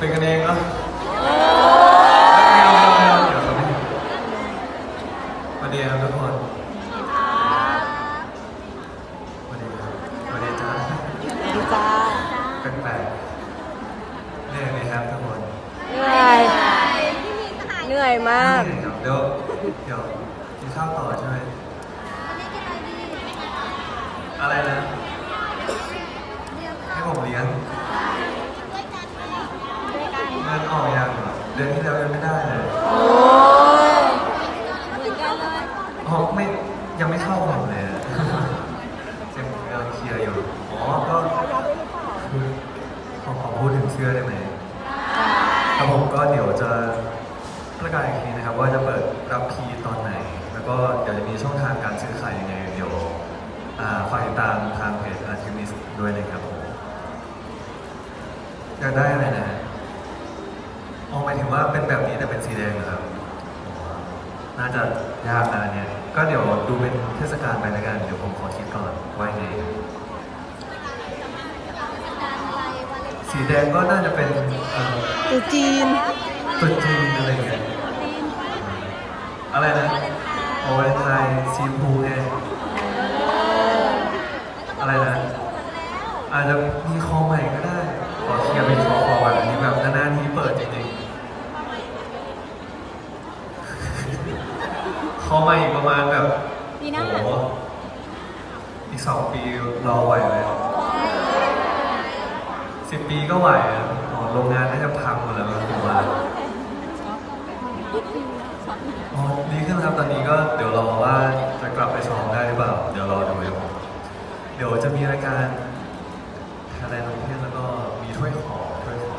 เป็นกันเองเหรอไม่เอาไม่เอาไม่เอาเดี๋ยวเขาไม่เห็นสวัสดีครับทุกคนสวัสดีครับสวัสดีจ้า ดีจ้า แปลกๆเรียกเลยครับทุกคน เหนื่อยเหนื่อยมาก เดี๋ยวเดี๋ยวกินข้าวต่อใช่ไหมอะไรนะ ให้ผมเลี้ยงเงินออก ยังเหรอเดือนที่แล้วยังไม่ได้เลย โอ้ย อ๋อไม่ยังไม่เข้าผมเลยอะ ยังกำลังเคลียร์อยู่ อ๋อ ก็คือขอขอพูดถึงเสื้อได้ไหมครับผมก็เดี๋ยวจะประกาศอีกทีนะครับ ว่าจะเปิดรับพีตอนไหน แล้วก็เดี๋ยวจะมีช่องทางการซื้อขายยังไง เดี๋ยวอ่าฝากติดตามทางเพจอาร์ทิมิสด้วยนะครับผมอยากได้อะไรนะ อ๋อหมายถึงว่าเป็นแบบนี้แต่เป็นสีแดงเหรอครับ น่าจะยากนะอันเนี่ยก็เดี๋ยวดูเป็นเทศกาลไปแล้วกัน เดี๋ยวผมขอคิดก่อนว่ายังไงสีแดงก็น่าจะเป็นเอ่อตูจีนตรุษจีนอะไรเงี้ยอะไรนะโอเวนไทยซีมพูไงอะไรนะอาจจะมีคอใหม่ก็ได้ ขอเคลียร์เป็นคอคอวันอันนี้แบบนานๆทีเปิดจริง ๆคอใหม่อีกประมาณแบบปีหน้า โอ้โหอีกสองปีรอไหวไหมสิบปีก็ไหวอะอ๋อโรงงานน่าจะพังหมดแล้วมั้งผมว่าอ๋อดีขึ้นครับตอนนี้ก็เดี๋ยวรอว่าจะกลับไปซ้อมได้หรือเปล่า เดี๋ยวรอดูครับผมเดี๋ยวจะมีรายการอะไรลงเทศแล้วก็มีถ้วยขอถ้วยขอ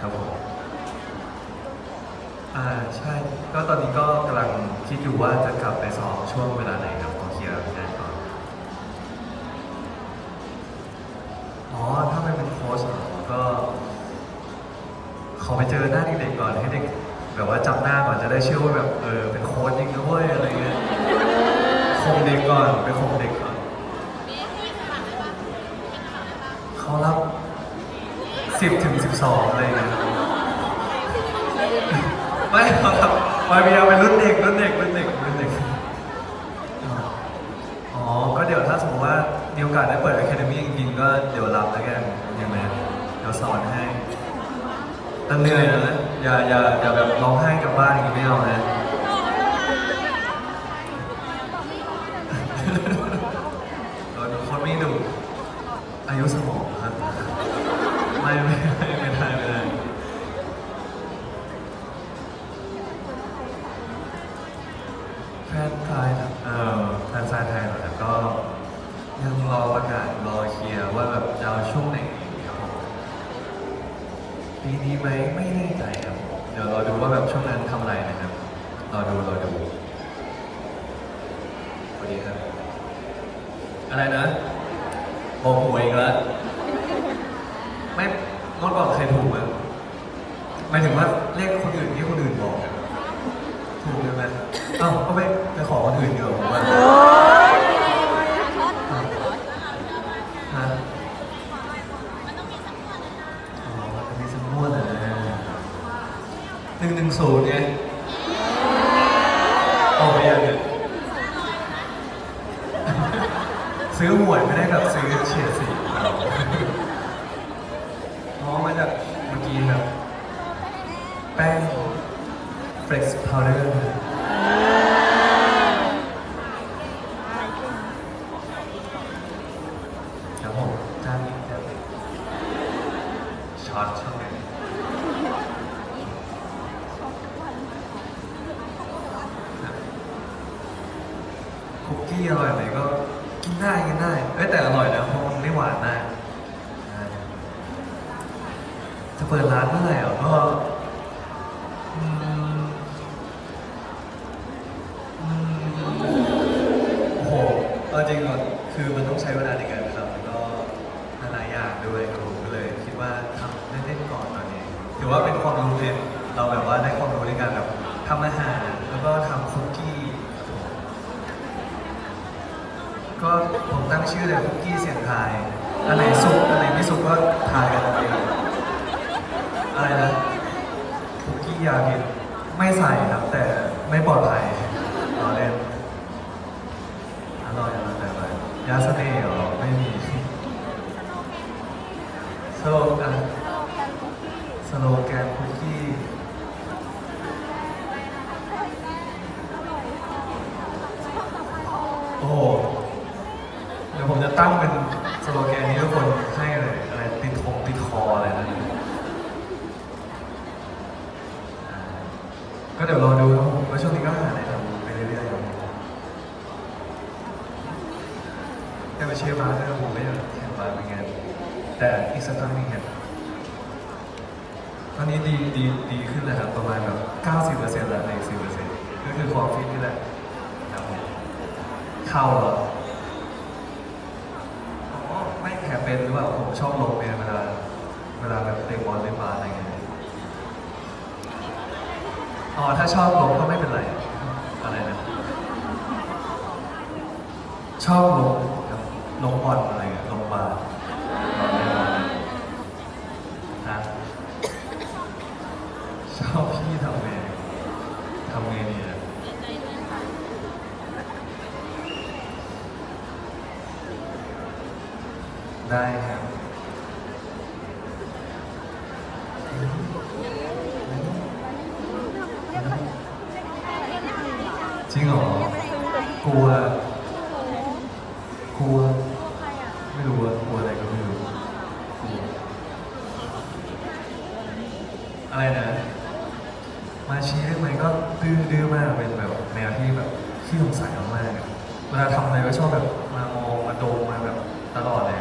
ครับผมอ่าใช่ ก็ตอนนี้ก็กำลัง คิดอยู่ว่าจะกลับไปซ้อมช่วงเวลาไหนครับขอเคลียร์งานก่อนอ๋อถ้าไม่เป็นโค้ชเหรอก็ ขอไปเจอหน้าเด็กๆก่อนให้เด็กแบบว่าจำหน้าก่อนจะได้เชื่อว่าแบบเออเป็นโค้ชจริงนะเว้ยอะไรเงี้ยคงเด็กก่อนไปคงเด็กก่อนเขารับสิบถึงสิบสองอะไรเงี้ยไม่เขารับ มาเบียเป็นรุ่นเด็กรุ่นเด็กรุ่นเด็กรุ่นเด็กอ๋อ ก็เดี๋ยวถ้าสมมติว่ามีโอกาสได้เปิด Academy จริงๆก็เดี๋ยวรับแล้วกันยังไงเดี๋ยวสอนให้แต่เหนื่อยนะอย่าอย่าอย่าแบบร้องไห้กลับบ้านอย่างนี้ไม่เอานะ ปีนี้ไหมไม่แน่ใจครับ เดี๋ยวรอดูว่าแบบช่วงนั้นทำอะไรนะครับ รอดูรอดูสวัสดีครับ อะไรนะบอกหวยอีกแล้วไม่เมื่อก่อนเคยถูกไหมหมายถึงว่าเลขคนอื่นที่คนอื่นบอกอะถูกใช่ไหมเอ้าก็ไปไปขอคนอื่นเดียวา นึ่งหนึ่งศูนย์ไงออกไปยังเนี่ยซื้อหวยไม่ได้แบบซื้อเฉียดสีอ๋อมาจากเมื่อกี้แบบแป้ง Flex Powder ครับผมจ้างนี้ครับช็อตช็อตเลยคุ กี้อร่อยไหมก็กินได้กินได้เอ้ยแต่อร่อยนะเพราะมันไม่หวานมากจะเปิดร้านเมื่อไหร่อะก็อืมอืมโอ้โหเอาจริงอะคือมันต้องใช้เวลาในการทำแล้วก็หลายๆอย่างด้วยครับผมก็เลย คิดว่าทำเล่นๆก่อนตอนนี้ถือว่าเป็นความรู้เลยเราแบบว่าได้ความรู้ในการแบบทำอาหารแล้วก็ทำคุกกี้ครับผมก็ ผมตั้งชื่อเลยคุกกี้เสียงทายอันไหนสุกอันไหนไม่สุกก็ทายกันเอาเองออะไรนะคุกกี้ยาพิษไม่ใส่ครับ แต่ไม่ปลอดภัยรอเล่นอร่อยอร่อยแต่ว่ายาเสน่ห์เหรอไม่มีสโลแกนสโลแกนคุกกี้โอ้โห เดี๋ยวผมจะ ตั้งเป็นสโลแกนนี้ทุกคนให้เลยอะไรติดคงติดคออะไรนะอ่าก็เดี๋ยวรอดูครับผมว่าช่วงนี้ก็หาอะไรทำไปเรื่อยๆครับแต่มาเชียร์บาสด้วยผมไม่อยากแข่งบาสเหมือนกันแต่อีกสักครั้งหนึงเนี่ยตอนนี้ดีดีดีขึ้นแล้วครับประมาณแบบ 90%แล้วใน10%ก็คือความฟิตนี่แหละครับผมเข้าเหรออไม่แผล เป็นหรือว่าผมชอบลงเนี่ยเวลาเวลาแบบเตะบอลเล่นบาสอะไรเงี้ยอ๋อถ้าชอบลงก็ไม่เป็นไรอะไรนะชอบลงครับลงบอลอะไรเงี้ยลงบาสบอลเล่นบอลฮะชอบพี่ทำไงทำไงดีอะ ได้ครับจริงเหรอกลัว กลัว ไม่รู้ว่ากลัวอะไรก็ไม่รู้กลัวอะไรนะ มาชี้ได้ไหมก็ดื้อดื้อมากเป็นแบบแมวที่แบบขี้สงสัยมากๆเวลาทำอะไรก็ชอบแบบมามองมาดมมาแบบตลอดเลย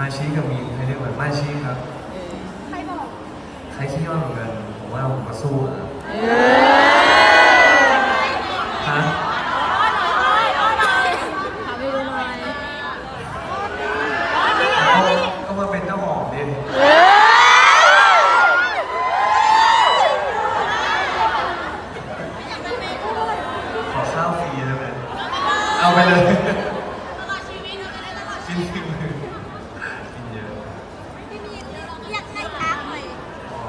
มาชี้กับมีใครเรียกว่ามาชี้ครับ ใครบอก ใครขี้อ้อนเหมือนกัน ผมว่าผมก็สู้นะฮะ ถามไม่รู้ไหม ก็มาเป็นเจ้าของดิขอข้าวฟรีได้ไหมเอาไปเลยกินกินกินเยอะ พี่มีอยากให้ทักหน่อย อ๋อ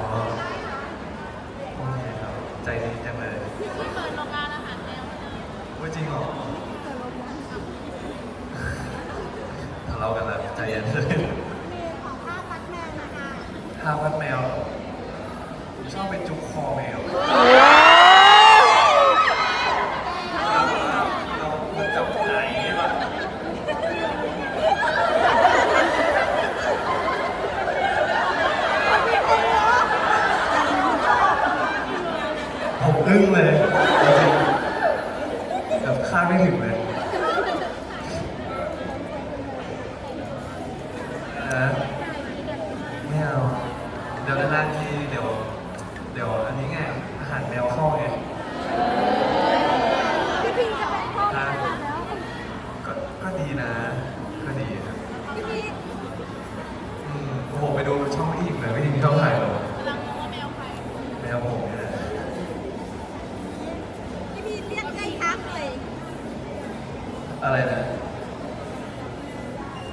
โอเคครับ ใจดีจังเลยเปิดโรงงานอาหารแมวว่า จริงเหรอทะเลาะกันแล้วใจเย็นเลยมีของผ้าพัดแมวนะคะห้าวัดแมวเหรอผมชอบไปจุกคอแมวเราเหมือนจับไหนป่ะผมอึ้งเลยจริงๆแบบ คาดไม่ถึงเลยนะ ไม่เอาเดี๋ยวนานๆทีเดี๋ยว เดี๋ยวอันนี้ไงอาหารแมวเข้าไง พี่พีจะเป็นพ่อแมวแล้ว ก็ก็ดีนะ ก็ดีครับ พี่พี อืมโอ้โหไปดูช่องพี่หญิงเลยพี่หญิงชอบถ่ายเหรอแมวผมเนี่ยแหละ พี่พีเรียกให้ทักหน่อย อะไรนะ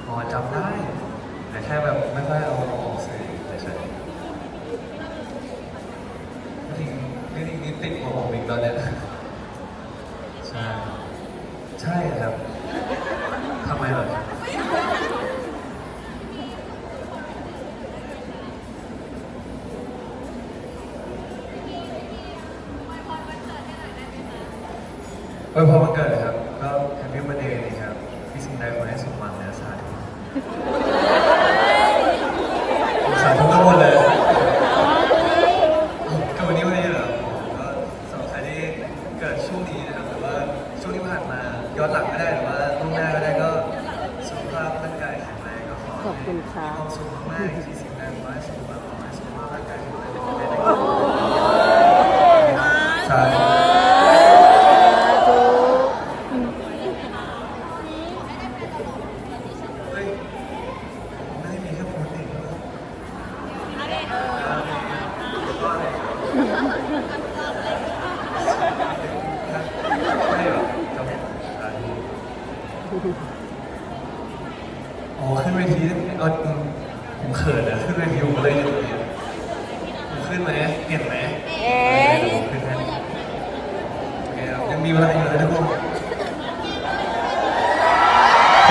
อ๋อจำได้ แต่แค่แบบไม่ค่อยเอาออกสื่อเฉยๆพี่หญิงพี่หญิงนี่ติดกว่าผมอีกตอนเนี้ยใช่ ใช่ครับทำไมล่ะอวยพรวันเกิดนะครับ ก็แฮปปี้วันเดย์นะครับพี่สิงใดขอให้สมหวังนะสาธุ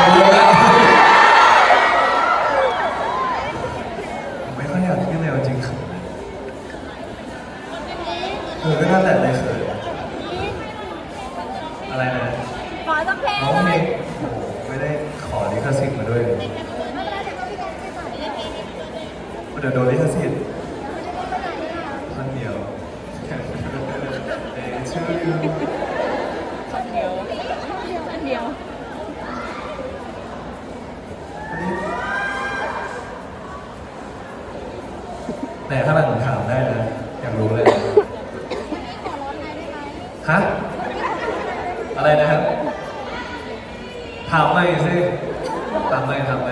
감사합니다. แต่ถ้าเราผมถามได้นะอยากรู้เลยฮะอะไรนะครับถามไมสิถามไมถามไม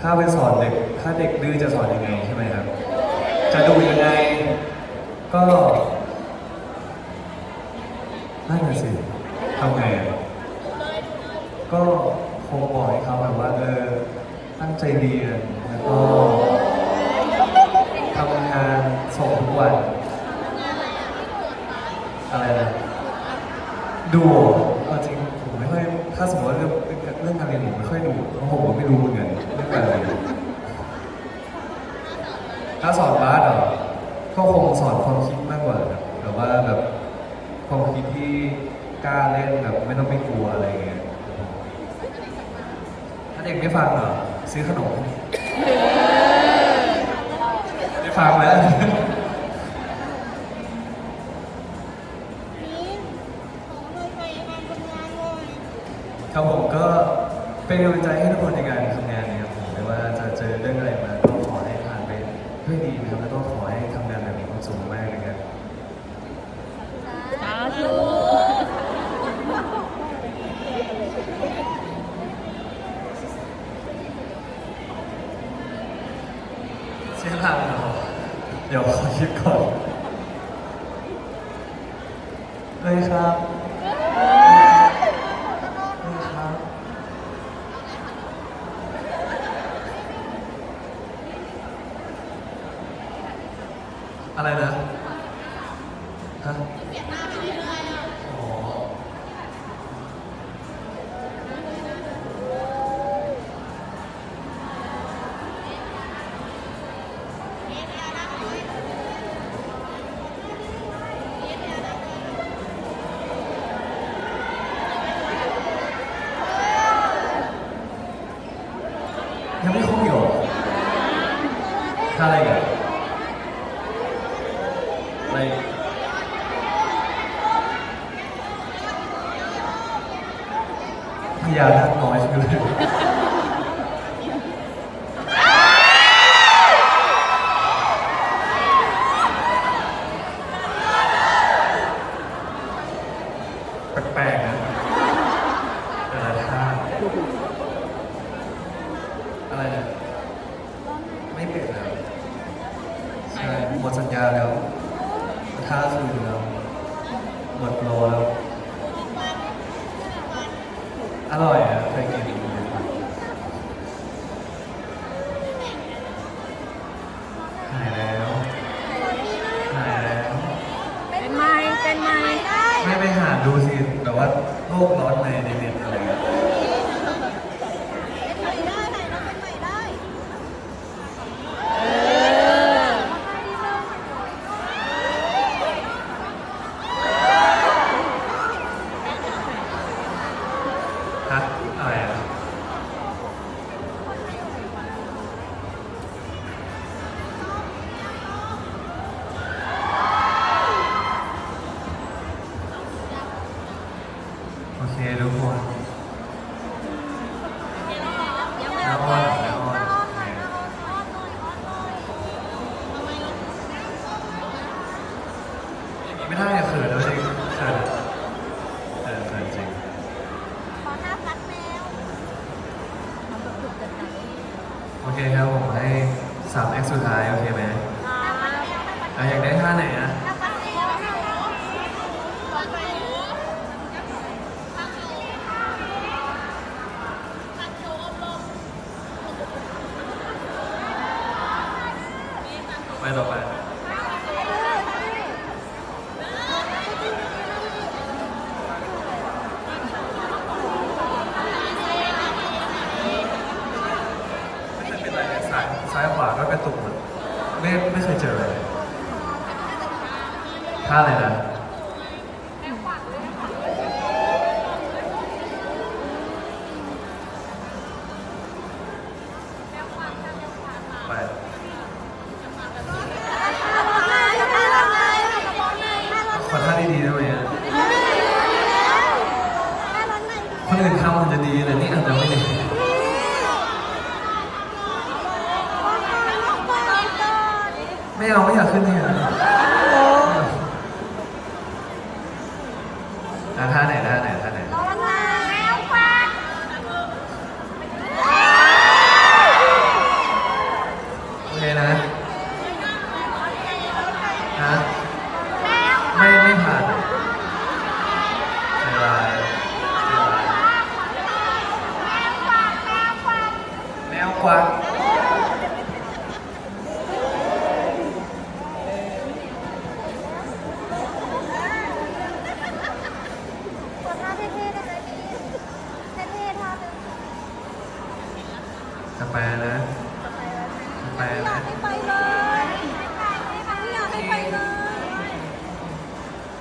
ถ้าไปสอนเด็ก ถ้าเด็กดื้อจะสอนยังไงใช่ไหมครับ จะดูยังไง ก็นั่นสิทำไงก็ งบอกให้เขาแบบว่าเออตั้งใจเรียนแล้วก็ทำงานส่งทุกวันอะไรนะดู ซื้อขนมได้ฟังแล้ว ครับผมก็เป็นกำลังใจให้ทุกคนยังไง ชื่อเราเรอเดี๋ยวขอคิดก่อนเลยครับเยครับอะไรนะ ดูสิแบบว่าโลกร้อนในในเน็ตอะไรเงี้ย ไปต่อไปไม่เป็นอะไรเลยซ้ายซ้ายขวาก็กระตุกเหมอนไม่ไม่เคยเจอเลยท่าอะไรนะไป อะไรนี่เราจะไม่ได้ไม่เอาไม่อยากขึ้นเนี่ย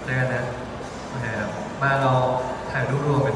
เจอกันนะมาเราถ่ายรูปรวมกัน